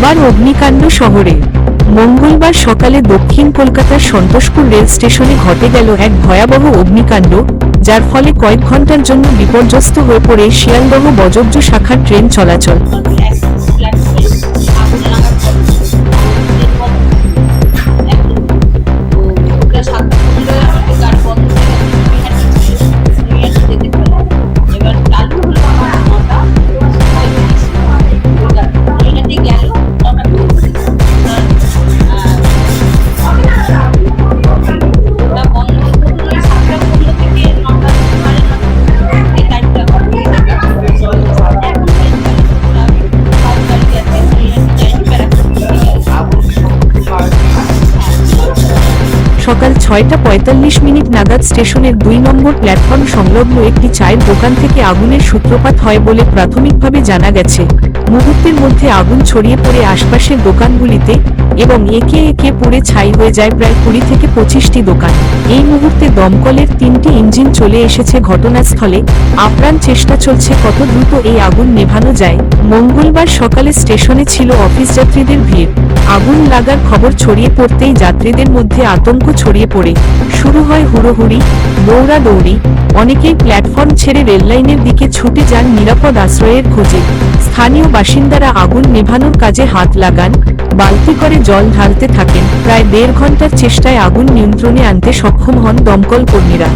আবার অগ্নিকাণ্ড শহরে। মঙ্গলবার সকালে দক্ষিণ কলকাতার সন্তোষপুর রেল স্টেশনে ঘটে গেল এক ভয়াবহ অগ্নিকাণ্ড, যার ফলে কয়েক ঘণ্টার জন্য বিপর্যস্ত হয়ে পড়ে শিয়ালদহ বজব্জ শাখার ট্রেন চলাচল। ছয়টা পঁয়তাল্লিশ মিনিট নাগাদ স্টেশনের দুই নম্বর প্ল্যাটফর্ম সংলগ্ন একটি চায়ের দোকান থেকে আগুনের সূত্রপাত হয় বলে প্রাথমিকভাবে জানা গেছে। মুহূর্তের মধ্যে আগুন ছড়িয়ে পড়ে আশপাশের দোকানগুলিতে এবং একে একে পুড়ে ছাই হয়ে যায় প্রায় কুড়ি থেকে পঁচিশটি দোকান। এই মুহূর্তে দমকলের তিনটি ইঞ্জিন চলে এসেছে ঘটনাস্থলে। আপ্রাণ চেষ্টা চলছে কত দ্রুত এই আগুন নেভানো যায়। মঙ্গলবার সকালে স্টেশনে ছিল অফিস যাত্রীদের ভিড়। আগুন লাগার খবর ছড়িয়ে পড়তেই যাত্রীদের মধ্যে আতঙ্ক ছড়িয়ে পড়ে। শুরু হয় হুড়োহুড়ি, দৌড়াদৌড়ি অনেকেই প্ল্যাটফর্ম ছেড়ে রেললাইনের দিকে ছুটে যান নিরাপদ আশ্রয়ের খোঁজে। স্থানীয় বাসিন্দারা আগুন নেভানোর কাজে হাত লাগান, বালতি করে জল ঢালতে থাকেন। প্রায় দেড় ঘণ্টার চেষ্টায় আগুন নিয়ন্ত্রণে আনতে সক্ষম হন দমকল কর্মীরা।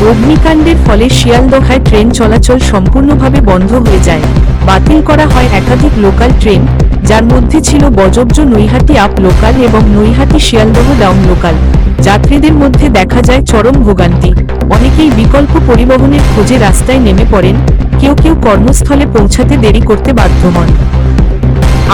অগ্নিকাণ্ডের ফলে শিয়ালদহায় ট্রেন চলাচল সম্পূর্ণভাবে বন্ধ হয়ে যায়। বাতিল করা হয় একাধিক লোকাল ট্রেন, যার মধ্যে ছিল বজব্জ নৈহাটি আপ লোকাল এবং নৈহাটি শিয়ালদহ ডাউন লোকাল। যাত্রীদের মধ্যে দেখা যায় চরম ভোগান্তি। অনেকেই বিকল্প পরিবহনের খোঁজে রাস্তায় নেমে পড়েন, কেউ কেউ কর্মস্থলে পৌঁছাতে দেরি করতে বাধ্য হন।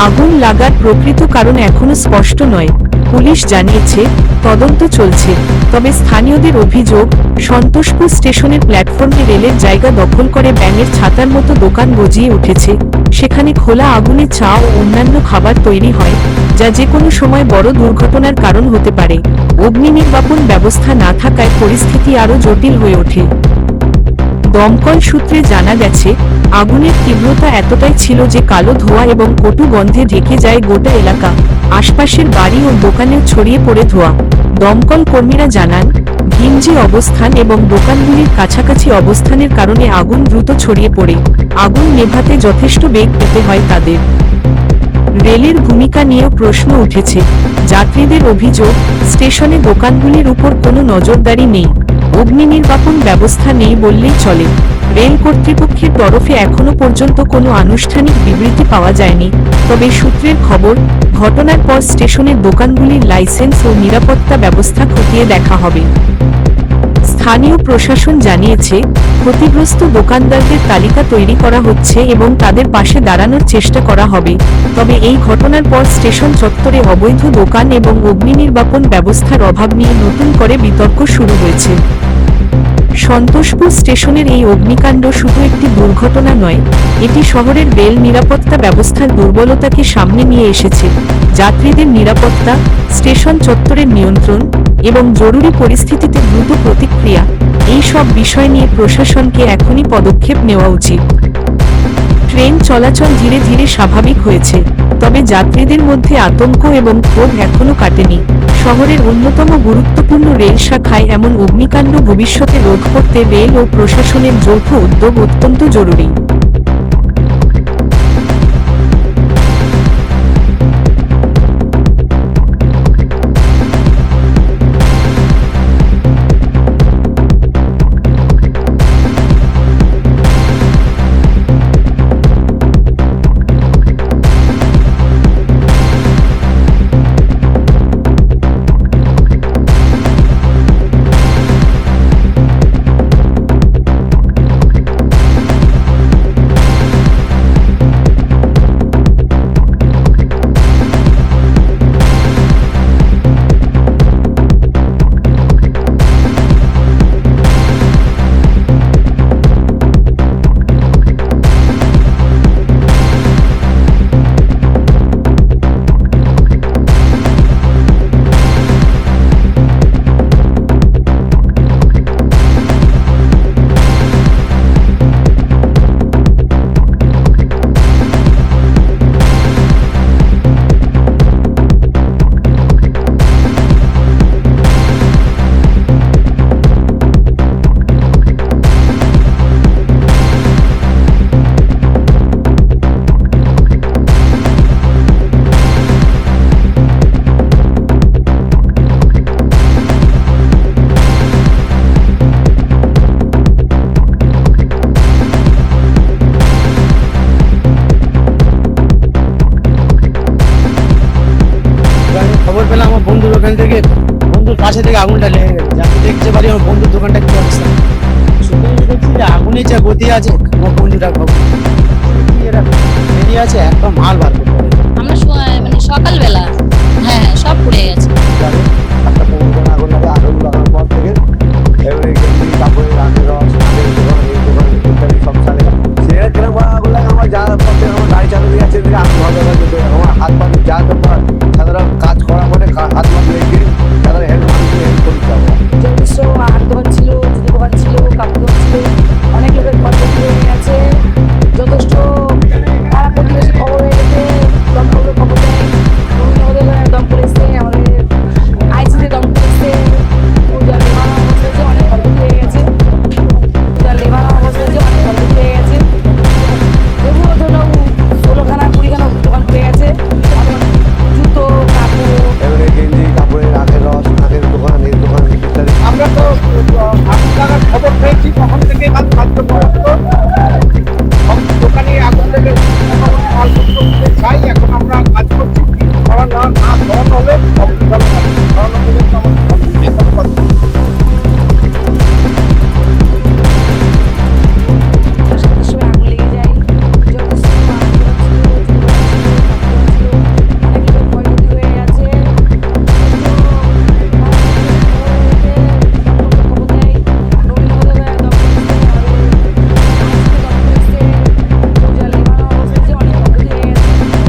আগুন লাগার প্রকৃত কারণ এখনও স্পষ্ট নয়। পুলিশ জানিয়েছে, তদন্ত চলছে, তবে স্থানীয়দের অভিযোগ, সন্তোষপুর স্টেশনের প্ল্যাটফর্মে রেলের জায়গা দখল করে ব্যাঙের ছাতার মতো দোকান গজিয়ে উঠেছে। সেখানে খোলা আগুনে চা ও অন্যান্য খাবার তৈরি হয়, যা যে কোনো সময় বড় দুর্ঘটনার কারণ হতে পারে। অগ্নি নির্বাপন ব্যবস্থা না থাকায় পরিস্থিতি আরও জটিল হয়ে ওঠে। দমকল সূত্রে জানা গেছে, আগুনের তীব্রতা এতটাই ছিল যে কালো ধোঁয়া এবং কটু গন্ধে ঢেকে যায় গোটা এলাকা, আশপাশের বাড়ি ও দোকানেও ছড়িয়ে পড়ে ধোঁয়া। দমকল কর্মীরা জানান ঘিঞ্জি অবস্থান এবং দোকানগুলির কাছাকাছি অবস্থানের কারণে আগুন দ্রুত ছড়িয়ে পড়ে, আগুন নেভাতে যথেষ্ট বেগ পেতে হয় তাদের। রেলের ভূমিকা নিয়েও প্রশ্ন উঠেছে, যাত্রীদের অভিযোগ, স্টেশনে দোকানগুলির উপর কোনো নজরদারি নেই। অগ্নি নির্বাপন ব্যবস্থা নেই বললেই চলে। রেল কর্তৃপক্ষের তরফে এখনও পর্যন্ত কোনো আনুষ্ঠানিক বিবৃতি পাওয়া যায়নি। তবে সূত্রের খবর, ঘটনার পর স্টেশনের দোকানগুলির লাইসেন্স ও নিরাপত্তা ব্যবস্থা খতিয়ে দেখা হবে। স্থানীয় প্রশাসন জানিয়েছে, ক্ষতিগ্রস্ত দোকানদারদের তালিকা তৈরি করা হচ্ছে এবং তাদের পাশে দাঁড়ানোর চেষ্টা করা হবে। তবে এই ঘটনার পর স্টেশন চত্বরে অবৈধ দোকান এবং অগ্নি নির্বাপন ব্যবস্থার অভাব নিয়ে নতুন করে বিতর্ক শুরু হয়েছে। সন্তোষপুর স্টেশনের এই অগ্নিকাণ্ড শুধু একটি দুর্ঘটনা নয়, এটি শহরের রেল নিরাপত্তা ব্যবস্থার দুর্বলতাকে সামনে নিয়ে এসেছে। যাত্রীদের নিরাপত্তা, স্টেশন চত্বরের নিয়ন্ত্রণ এবং জরুরি পরিস্থিতিতে দ্রুত প্রতিক্রিয়া, এই সব বিষয় নিয়ে প্রশাসনকে এখনই পদক্ষেপ নেওয়া উচিত। ট্রেন চলাচল ধীরে ধীরে স্বাভাবিক হয়েছে, তবে যাত্রীদের মধ্যে আতঙ্ক এবং ক্ষোভ এখনও কাটেনি। শহরের অন্যতম গুরুত্বপূর্ণ রেল শাখায় এমন অগ্নিকাণ্ড ভবিষ্যতে রোধ করতে রেল ও প্রশাসনের যৌথ উদ্যোগ অত্যন্ত জরুরি। দোকান থেকে বন্ধুর পাশে থেকে আগুনটা লেগে গেছে। যাতে দেখতে পারি আমার বন্ধুর দোকানটা কি অবস্থা? আগুনে যা গতি আছে আমার বন্ধুটা খবর বেরিয়ে আছে একদম মাল বার করতে আমরা মানে সকালবেলা হ্যাঁ, হ্যাঁ সব পুড়ে গেছে। আপনারা খবর পেয়েছি তখন থেকে